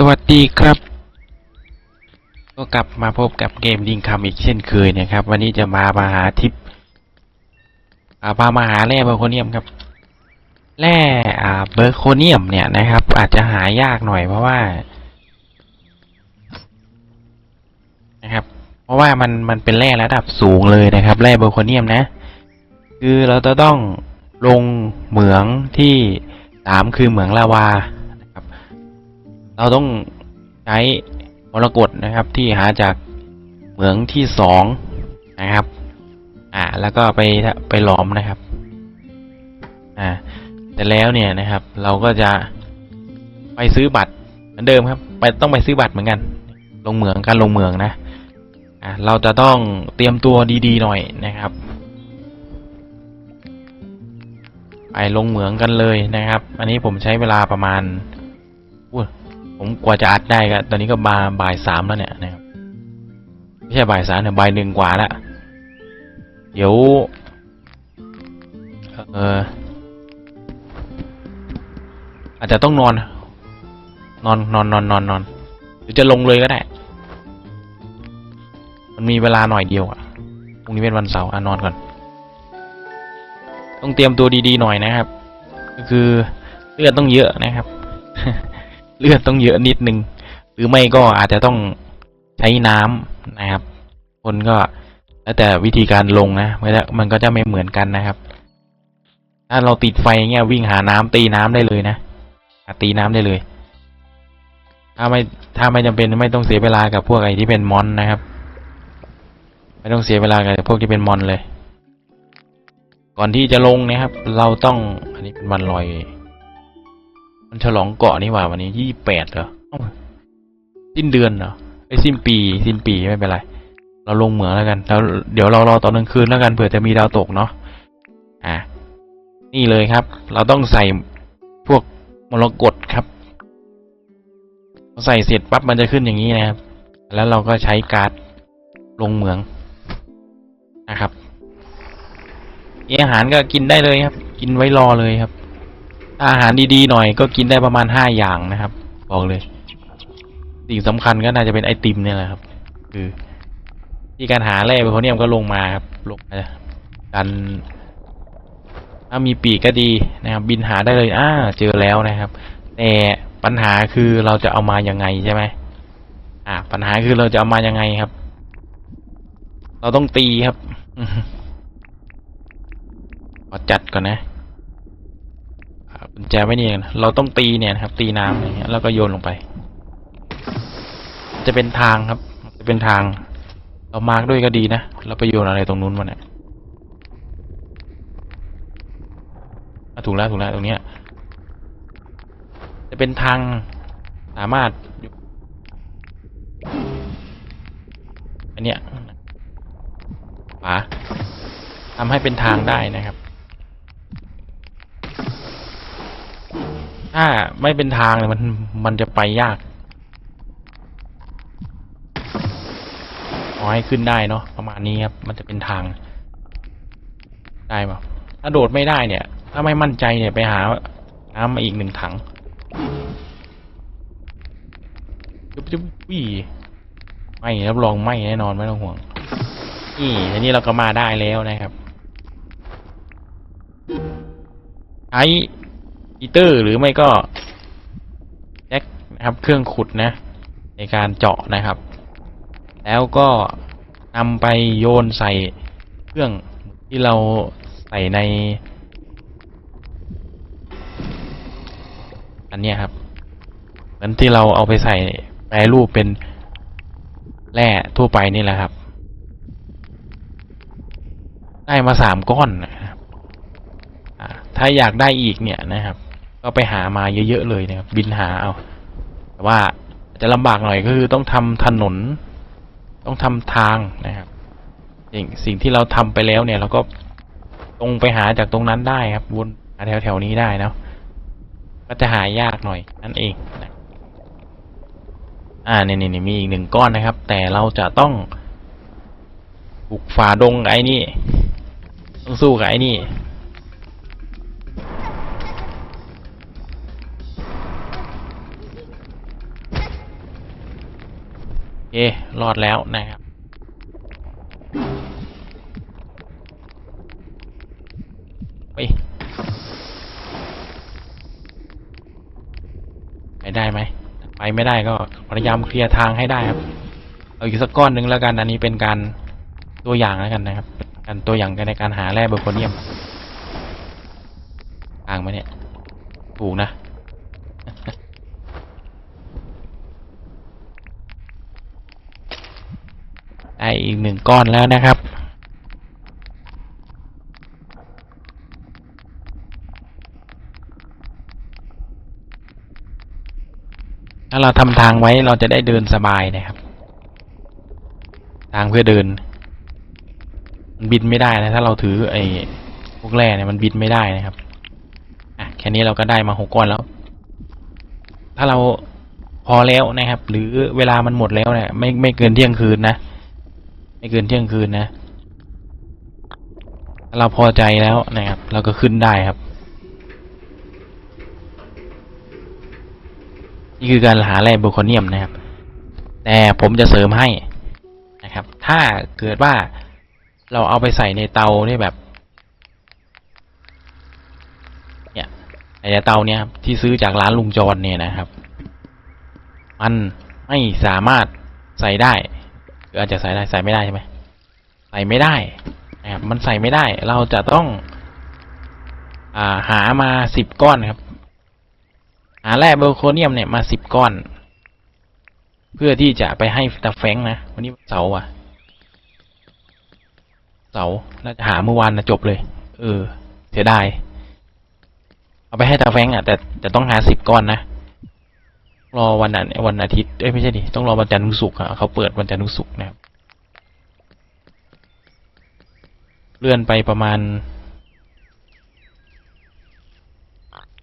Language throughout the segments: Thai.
สวัสดีครับ ก็กลับมาพบกับเกมดิงคำอีกเช่นเคยนะครับ วันนี้จะมามาหาทิปอาพามาหาแร่เบอร์โคเนียมครับแร่อ่าเบอร์โคเนียมเนี่ยนะครับ อาจจะหายากหน่อยเพราะว่า นะครับ เพราะว่ามันมันเป็นแร่ระดับสูงเลยนะครับแร่เบอร์โคเนียมนะ คือเราจะต้องลงเหมืองที่สามคือเหมืองลาวา เราต้องใช้มรกตนะครับที่หาจากเหมืองที่สองนะครับ อ่า แล้วก็ไปไปหลอมนะครับ อ่า แต่แล้วเนี่ยนะครับ เราก็จะไปซื้อบัตรเหมือนเดิมครับ ไปต้องไปซื้อบัตรเหมือนกัน ลงเหมืองกันลงเหมืองนะ อ่า เราจะต้องเตรียมตัวดีๆหน่อยนะครับ ไปลงเหมืองกันเลยนะครับ อันนี้ผมใช้เวลาประมาณ ผมกว่าจะอัดได้ก็ตอนนี้ก็มาบ่ายสามแล้วเนี่ยนะครับไม่ใช่บ่ายสามเนี่ยบ่ายหนึ่งกว่าแล้วเดี๋ยวเอออาจจะต้องนอน นอนนอนนอนนอนนอนหรือจะลงเลยก็ได้ มันมีเวลาหน่อยเดียวอะพรุ่งนี้เป็นวันเสาร์อะนอนก่อน ต้องเตรียมตัวดีๆหน่อยนะครับ ก็คือเลือดต้องเยอะนะครับ เลือดต้องเยอะนิดนึง หรือไม่ก็อาจจะต้องใช้น้ำนะครับ คนก็แล้วแต่วิธีการลงนะมันจะมันก็จะไม่เหมือนกันนะครับ ถ้าเราติดไฟเงี้ยวิ่งหาน้ำตีน้ำได้เลยนะตีน้ำได้เลย ถ้าไม่ถ้าไม่จำเป็นไม่ต้องเสียเวลากับพวกไอ้ที่เป็นมอนนะครับ ไม่ต้องเสียเวลากับพวกที่เป็นมอนเลย ก่อนที่จะลงนะครับ เราต้องอันนี้เป็นวันลอย มันฉลองเกาะนี่หว่าวันนี้ยี่แปดเหรอสิ้นเดือนเหรอไอ้สิ้นปีสิ้นปีไม่เป็นไร เราลงเหมืองแล้วกันแล้วเดี๋ยวเรารอตอนกลางคืนแล้วกันเผื่อจะมีดาวตกเนาะอะนี่เลยครับ เราต้องใส่พวกมรกตครับใส่เสร็จปั๊บมันจะขึ้นอย่างนี้นะครับ แล้วเราก็ใช้การ์ดลงเหมืองนะครับอาหารก็กินได้เลยครับ กินไว้รอเลยครับ อาหารดีๆหน่อยก็กินได้ประมาณห้าอย่างนะครับ บอกเลย สิ่งสำคัญก็น่าจะเป็นไอติมเนี่ยแหละครับ คือที่การหาแร่ไปเขาเนี่ยมก็ลงมาครับลงมากันถ้ามีปีกก็ดีนะครับ บินหาได้เลยอ่าเจอแล้วนะครับ แต่ปัญหาคือเราจะเอามายังไงใช่ไหมอ่า ปัญหาคือเราจะเอามายังไงครับ เราต้องตีครับขอจัดก่อนนะ กุญแจไว้นี่กันเราต้องตีเนี่ยนะครับ ตีน้ำอย่างเงี้ย แล้วก็โยนลงไป จะเป็นทางครับ จะเป็นทาง เรามาร์กด้วยก็ดีนะ เราไปโยนอะไรตรงนู้นมาเนี่ยถูกแล้วถูกแล้วตรงเนี้ย จะเป็นทางสามารถอันเนี้ยฝาทำให้เป็นทางได้นะครับ ถ้าไม่เป็นทางเนี่ยมันมันจะไปยากขอให้ขึ้นได้เนาะประมาณนี้ครับ มันจะเป็นทาง ได้ป่ะถ้าโดดไม่ได้เนี่ย ถ้าไม่มั่นใจเนี่ยไปหาน้ำมาอีกหนึ่งถังจุ๊บจุ๊บวี่ไม่รับรองไม่แน่นอนไม่ต้องห่วงนี่ทีนี้เราก็มาได้แล้วนะครับใช้ อีเตอร์หรือไม่ก็แจ็คนะครับเครื่องขุดนะ ในการเจาะนะครับ แล้วก็นำไปโยนใส่เครื่องที่เราใส่ใน อันนี้ครับเหมือนที่เราเอาไปใส่แปรรูปเป็นแร่ทั่วไปนี่แหละครับ ได้มาสามก้อนนะครับถ้าอยากได้อีกเนี่ยนะครับ ก็ไปหามาเยอะๆเลยนะครับ บินหาเอา แต่ว่าอาจจะลำบากหน่อยก็คือต้องทำถนน ต้องทำทางนะครับสิ่งสิ่งที่เราทำไปแล้วเนี่ยเราก็ตรงไปหาจากตรงนั้นได้ครับวนแถวแถวนี้ได้นะก็จะหายากหน่อยนั่นเองนะอ่าเนี่ยเนี่ยมีอีกหนึ่งก้อนนะครับ แต่เราจะต้องบุกฝ่าดงไอ้นี่ต้องสู้กับไอ้นี่ รอดแล้วนะครับ ไป ไปได้ไหม ไปไม่ได้ก็พยายามเคลียร์ทางให้ได้ครับ เอาอีกสักก้อนหนึ่งแล้วกัน อันนี้เป็นการตัวอย่างแล้วกันนะครับเป็นการตัวอย่างในการหาแร่เบอร์โคเนียมทางไหมเนี่ย ถูกนะ ได้อีกหนึ่งก้อนแล้วนะครับ ถ้าเราทำทางไว้เราจะได้เดินสบายนะครับ ทางเพื่อเดิน มันบินไม่ได้นะ ถ้าเราถือไอ้พวกแร่เนี่ยมันบินไม่ได้นะครับ อะแค่นี้เราก็ได้มาหกก้อนแล้ว ถ้าเราพอแล้วนะครับ หรือเวลามันหมดแล้วเนี่ยไม่ไม่เกินเที่ยงคืนนะ ไม่เกินเที่ยงคืนนะถ้าเราพอใจแล้วนะครับ เราก็ขึ้นได้ครับ นี่คือการหาแร่โบโคเนียมนะครับ แต่ผมจะเสริมให้นะครับ ถ้าเกิดว่าเราเอาไปใส่ในเตาได้แบบ เนี่ยในเตาเนี่ยครับที่ซื้อจากร้านลุงจรเนี่ยนะครับ มันไม่สามารถใส่ได้ืออาจจะใส่ได้ใส่ไม่ได้ใช่ไหมใส่ไม่ได้นะครับมันใส่ไม่ได้ เราจะต้องอ่าหามาสิบก้อนครับ หาแร่เบลโคเนียมเนี่ยมาสิบก้อน เพื่อที่จะไปให้ตาแฟงนะวันนี้เสาร์อะเสาร์น่าจะหาเมื่อวานนะจบเลย เออ เสียดายเอาไปให้ตาแฟงอะแต่แต่ต้องหาสิบก้อนนะ รอวันนั้นวันอาทิตย์เอ้ยไม่ใช่ดิต้องรอวันจันทร์ถึงศุกร์อะเขาเปิดวันจันทร์ถึงศุกร์นะครับเลื่อนไปประมาณ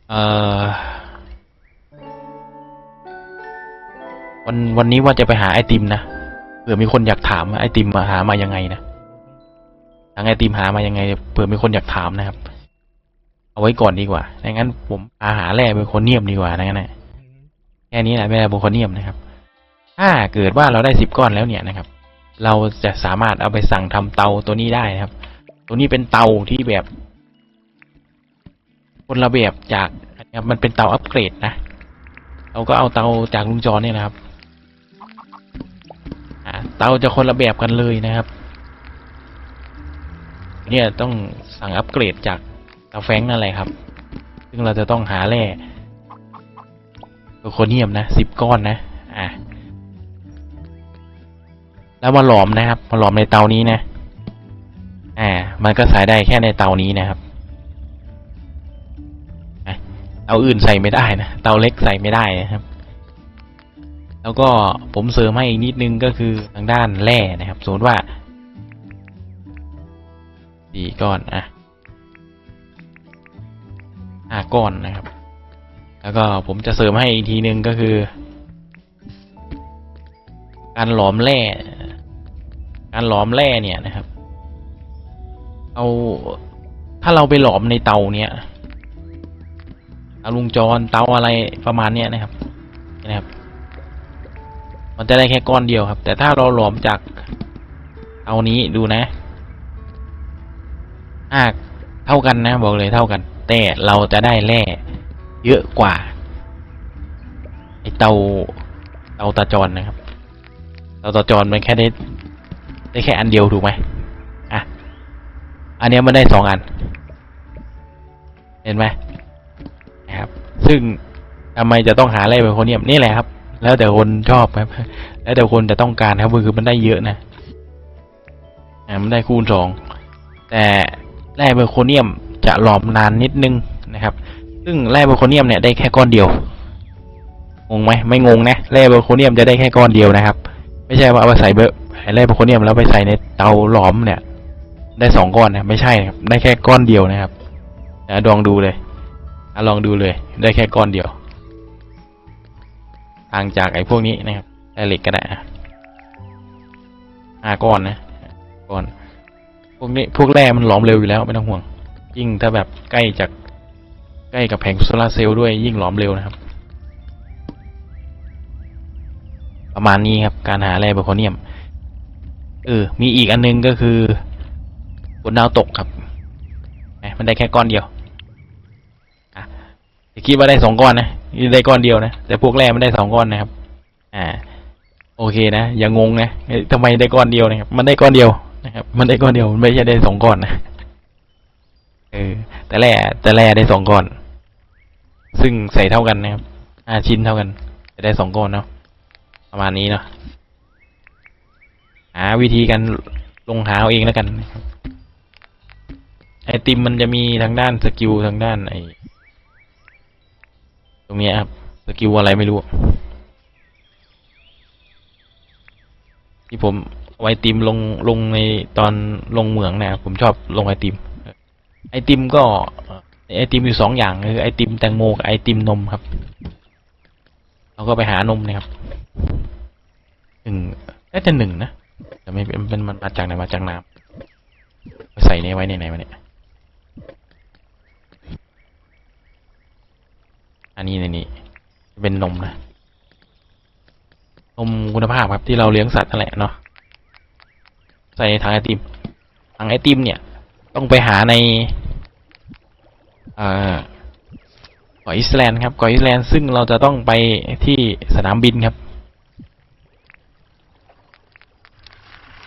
เอ่อวันวันนี้ว่าจะไปหาไอติมนะเผื่อมีคนอยากถามไอติมมาหามายังไงนะทางไอติมหามายังไงเผื่อมีคนอยากถามนะครับ เอาไว้ก่อนดีกว่าดังนั้นผมอาหาแร่เบโคนเนียมดีกว่าดังนั้นนะ แค่นี้แหละแร่เบโคเนียมนะครับ ถ้าเกิดว่าเราได้สิบก้อนแล้วเนี่ยนะครับ เราจะสามารถเอาไปสั่งทำเตาตัวนี้ได้นะครับ ตัวนี้เป็นเตาที่แบบ คนละแบบจากนะครับมันเป็นเตาอัปเกรดนะเราก็เอาเตาจากลุงจรเนี่ยนะครับเตาจะคนละแบบกันเลยนะครับ เนี่ยต้องสั่งอัปเกรดจากเตาแฟงนั่นแหละครับ ซึ่งเราจะต้องหาแร่ โคเนียมนะสิบก้อนนะ อ่าแล้วมาหลอมนะครับ มาหลอมในเตานี้นะ อ่า มันก็ใส่ได้แค่ในเตานี้นะครับเตาอื่นใส่ไม่ได้นะ เตาเล็กใส่ไม่ได้นะครับ แล้วก็ผมเสริมให้อีกนิดนึงก็คือทางด้านแร่นะครับ สมมติว่าสี่ก้อน อะห้าก้อนนะครับ แล้วก็ผมจะเสริมให้อีกทีนึงก็คือ การหลอมแร่ การหลอมแร่เนี่ยนะครับ เอาถ้าเราไปหลอมในเตาเนี้ยเตาลุงจรเตาอะไรประมาณเนี้ยนะครับนะครับ มันจะได้แค่ก้อนเดียวครับ แต่ถ้าเราหลอมจากเตานี้ดูนะอ่าเท่ากันนะ บอกเลยเท่ากัน แต่เราจะได้แร่ เยอะกว่า ไอเตาเตาตาจรนะครับเตาตาจรมันแค่ได้ได้แค่อันเดียวถูกไหมอะ อันเนี้ยมันได้สองอัน เห็นไหมนะครับ ซึ่งทำไมจะต้องหาแร่ไบโคเนียมนี่แหละครับ แล้วแต่คนชอบครับ แล้วแต่คนจะต้องการครับคือมันได้เยอะนะอ่ามันได้คูณสองแต่แร่ไบโคเนียมจะหลอมนานนิดนึงนะครับ ซึ่งแร่ไบโคเนียมเนี่ยได้แค่ก้อนเดียว งงไหมไม่งงนะแร่ไบโคเนียมจะได้แค่ก้อนเดียวนะครับ ไม่ใช่ว่าเอาไปใส่เบอร์แร่ไบโคเนียมแล้วไปใส่ในเตาหลอมเนี่ย ได้สองก้อนนะไม่ใช่ครับได้แค่ก้อนเดียวนะครับนะลองดูเลยอลองดูเลย ได้แค่ก้อนเดียวต่างจากไอ้พวกนี้นะครับได้เหล็กก็ได้อะห้าก้อนนะก้อน พวกนี้พวกแร่มันหลอมเร็วอยู่แล้วไม่ต้องห่วงยิ่งถ้าแบบใกล้จาก ใกล้กับแผงโซลาร์เซลล์ด้วยยิ่งหลอมเร็วนะครับ ประมาณนี้ครับ การหาแร่ไบโคเนียม เออ มีอีกอันนึงก็คือบนดาวตกครับมันได้แค่ก้อนเดียวอะคิดว่าได้สองก้อนนะได้ก้อนเดียวนะ แต่พวกแร่มันได้สองก้อนนะครับ อ่า โอเคนะอย่างงนะเอ้ยทำไมได้ก้อนเดียวนะครับ มันได้ก้อนเดียวนะครับ มันได้ก้อนเดียว มันไม่ใช่ได้สองก้อนนะ เออ แต่แร่แต่แร่ได้สองก้อน ซึ่งใส่เท่ากันนะครับห้าชิ้นเท่ากัน จะได้สองก้อนเนาะประมาณนี้เนาะหาวิธีการลงหาเอาเองแล้วกันนะครับไอติมมันจะมีทางด้านสกิลทางด้านไอตรงนี้ครับสกิลอะไรไม่รู้ ที่ผมไอติมลงลงในตอนลงเหมืองนะครับผมชอบลงไอติม ไอติมก็เไอติมอยู่สองอย่างคือไอติมแตงโมกับไอติมนมครับ เราก็ไปหานมนะครับหนึ่งน่าจะหนึ่งนะแต่ไม่เป็นมันมาจากไหนมาจากน้ำไปใส่ในไว้ในไหนวะเนี่ยอันนี้ในนี้เป็นนมนะนมคุณภาพครับที่เราเลี้ยงสัตว์นั่นแหละเนาะใส่ในถังไอติมถังไอติมเนี่ย ต้องไปหาใน อ่าเกาะอิสแลนด์ครับเกาะอิสแลนด์ซึ่งเราจะต้องไปที่สนามบินครับ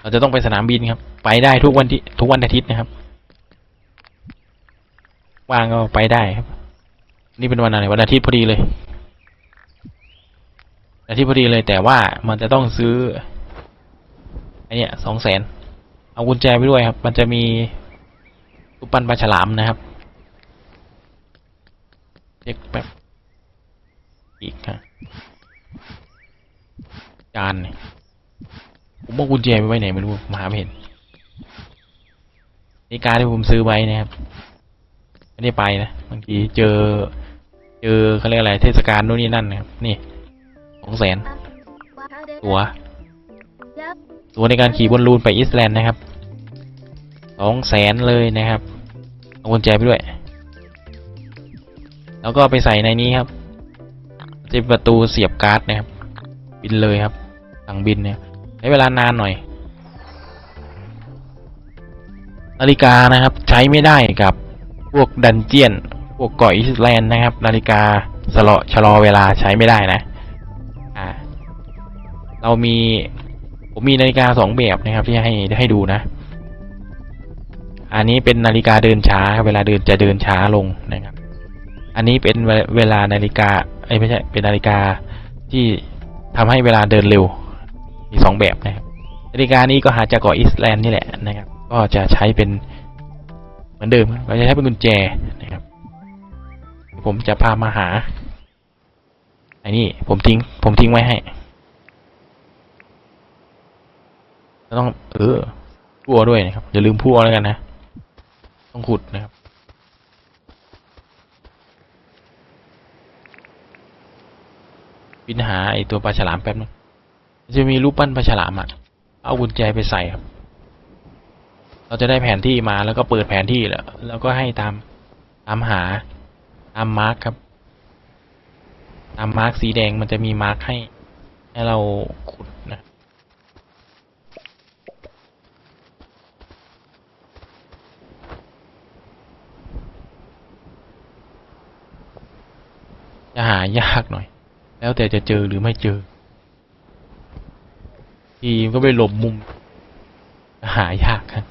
เราจะต้องไปสนามบินครับ ไปได้ทุกวันที่ทุกวันอาทิตย์นะครับ ว่างก็ไปได้ครับ นี่เป็นวันอะไรวันอาทิตย์พอดีเลยอาทิตย์พอดีเลยแต่ว่ามันจะต้องซื้อไอเนี้ยสองแสนเอากุญแจไปด้วยครับ มันจะมีรูปปั้นปลาฉลามนะครับ เช็คแบบอีกครับจานเนี่ยผมเอากุญแจไปไว้ไหนไม่รู้ผมหาไม่เห็นนี่การที่ผมซื้อไว้นะครับไม่ได้ไปนะบางทีเจอ เจอเขาเรียกอะไรเทศกาลนู่นนี่นั่นนะครับนี่สองแสนตัว ตัวในการขี่บนลูนไปอิสแลนด์นะครับสองแสนเลยนะครับเอากุญแจไปด้วย แล้วก็ไปใส่ในนี้ครับจะเป็นประตูเสียบการ์ดนะครับ บินเลยครับสั่งบินเนี่ยใช้เวลานานหน่อย นาฬิกานะครับ ใช้ไม่ได้กับพวกดันเจียน พวกเกาะอิสแลนด์นะครับ นาฬิกาสลอชะลอเวลาใช้ไม่ได้นะ อ่า เรามีผมมีนาฬิกาสองแบบนะครับ ที่ให้ให้ดูนะ อันนี้เป็นนาฬิกาเดินช้า เวลาเดินจะเดินช้าลงนะครับ อันนี้เป็นเวลานาฬิกาเอ้ไม่ใช่เป็นนาฬิกาที่ทำให้เวลาเดินเร็ว มีสองแบบนะครับนาฬิกานี้ก็หาจากเกาะอิสแลนด์นี่แหละนะครับ ก็จะใช้เป็นเหมือนเดิมครับเราจะใช้เป็นกุญแจนะครับ ผมจะพามาหาไอ้นี่ผมทิ้ง ผมทิ้งไว้ให้ต้องเออพั่วด้วยนะครับอย่าลืมพั่วแล้วกันนะ ต้องขุดนะครับ บินหาไอตัวปลาฉลามแป๊บนึงจะมีรูปปั้นปลาฉลามอะ เอากุญแจไปใส่ครับ เราจะได้แผนที่มาแล้วก็เปิดแผนที่แล้วแล้วก็ให้ตามตามหาตามมาร์คครับ ตามมาร์คสีแดงมันจะมีมาร์คให้ ให้เราขุดนะจะหายากหน่อย แล้วแต่จะเจอหรือไม่เจอ ทีมก็ไปหลบมุม หายากครับ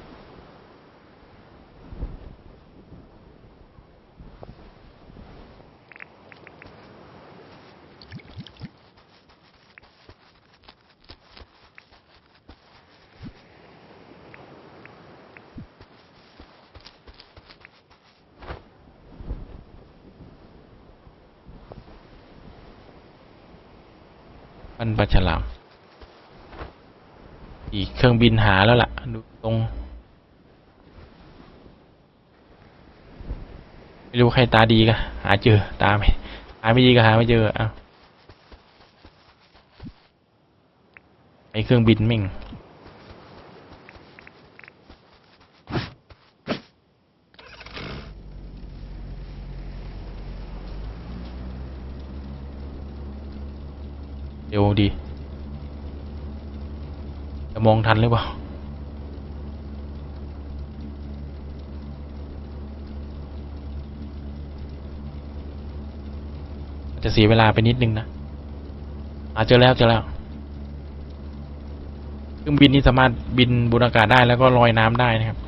ปันปลาฉลาม อีกเครื่องบินหาแล้วล่ะ ดูตรง ไม่รู้ใครตาดีก็หาเจอ ตาไม่ตาไม่ดีก็หาไม่เจออ้าวไอเครื่องบินมิ่ง เดี๋ยวดี จะมองทันหรือเปล่าจะเสียเวลาไปนิดนึงนะอาเจอแล้วเจอแล้วเครื่องบินนี่สามารถบินบนอากาศได้แล้วก็ลอยน้ำได้นะครับ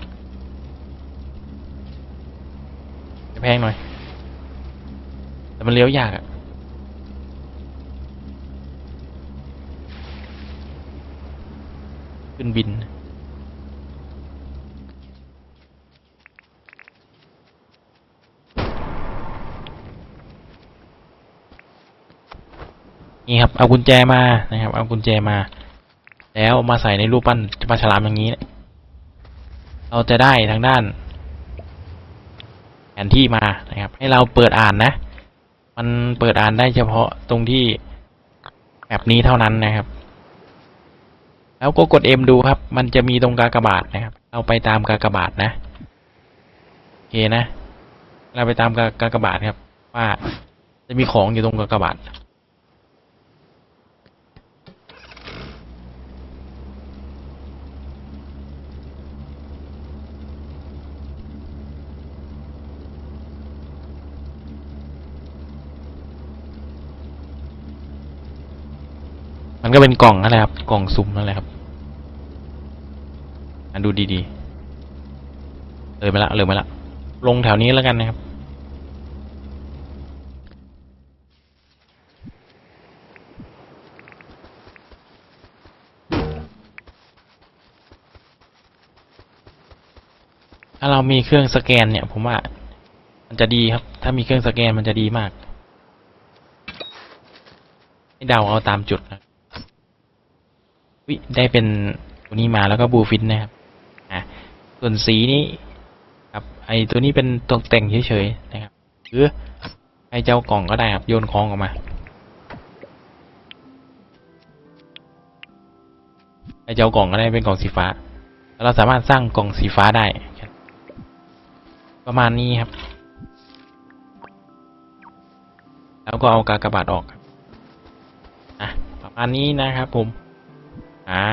แพงหน่อย แต่มันเลี้ยวยากอะ ขึ้นบิน นี่ครับ เอากุญแจมานะครับ เอากุญแจมา แล้วมาใส่ในรูปปั้นปลาฉลามอย่างนี้เนี่ยเราจะได้ทางด้าน แผนที่มานะครับ ให้เราเปิดอ่านนะ มันเปิดอ่านได้เฉพาะตรงที่แบบนี้เท่านั้นนะครับ แล้วก็กด M ดูครับ มันจะมีตรงกากบาทนะครับ เราไปตามกากบาทนะโอเคนะ เราไปตามกากบาทครับ ว่าจะมีของอยู่ตรงกากบาท มันก็เป็นกล่องนั่นแหละครับ กล่องซุ่มนั่นแหละครับอะดูดีๆเลยมาละเลยมาละ ลงแถวนี้แล้วกันนะครับ ถ้าเรามีเครื่องสแกนเนี่ย ผมว่า มันจะดีครับ ถ้ามีเครื่องสแกนมันจะดีมาก ให้เดาเอาตามจุดนะ ได้เป็นตัวนี้มาแล้วก็บูฟินนะครับอะส่วนสีนี้ครับไอตัวนี้เป็นตกแต่งเฉยๆนะครับหรือไอเจ้ากล่องก็ได้ครับโยนคล้องออกมาไอเจ้ากล่องก็ได้เป็นกล่องสีฟ้า เราสามารถสร้างกล่องสีฟ้าได้ ประมาณนี้ครับ แล้วก็เอากากบาทออกครับอะประมาณนี้นะครับผม อ่า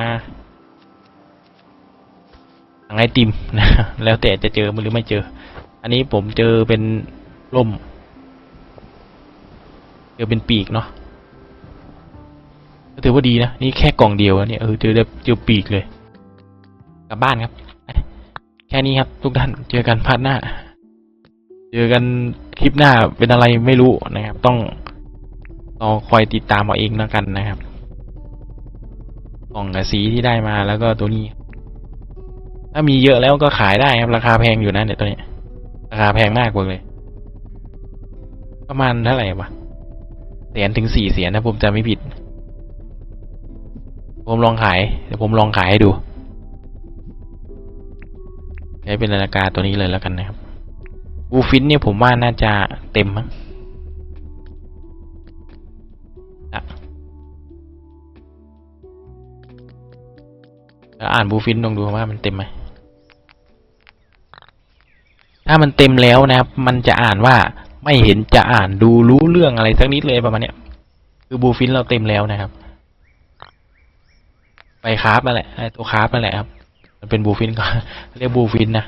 ทางไอติมนะแล้วแต่จะเจอหรือไม่เจอ อันนี้ผมเจอเป็นร่ม เจอเป็นปีกเนาะก็ถือว่าดีนะ นี่แค่กล่องเดียวเนี่ยเออเจอได้เจอปีกเลย กลับบ้านครับ แค่นี้ครับ ทุกท่านเจอกันพาร์ทหน้า เจอกันคลิปหน้าเป็นอะไรไม่รู้นะครับ ต้องรอคอยติดตามเอาเองแล้วกันนะครับ กล่องกับสีที่ได้มาแล้วก็ตัวนี้ ถ้ามีเยอะแล้วก็ขายได้ครับราคาแพงอยู่นะเนี่ยตัวนี้ราคาแพงมากกว่าเลย ประมาณเท่าไหร่วะแสนถึงสี่แสนถ้าผมจำไม่ผิด ผมลองขายเดี๋ยวผมลองขายให้ดูใช้เป็นนาฬิกาตัวนี้เลยแล้วกันนะครับบูฟินเนี่ยผมว่าน่าจะเต็มมั้ง อ่านบูฟินลองดูว่ามันเต็มไหมถ้ามันเต็มแล้วนะครับ มันจะอ่านว่าไม่เห็นจะอ่านดูรู้เรื่องอะไรสักนิดเลยประมาณเนี้ย คือบูฟินเราเต็มแล้วนะครับ ไปคาราฟนั่นแหละตัวคาราฟนั่นแหละครับ มันเป็นบูฟินก็เรียกบูฟินนะ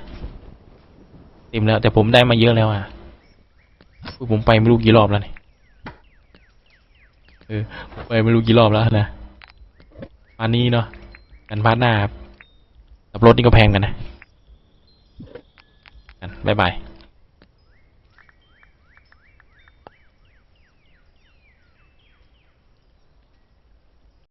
เต็มแล้ว แต่ผมได้มาเยอะแล้วอะผมไปไม่รู้กี่รอบแล้วเนี่ยเออผมไปไม่รู้กี่รอบแล้วนะอันนี้เนาะ กันพาร์ทหน้าครับขับรถนี่ก็แพงกันนะกันบ๊ายบาย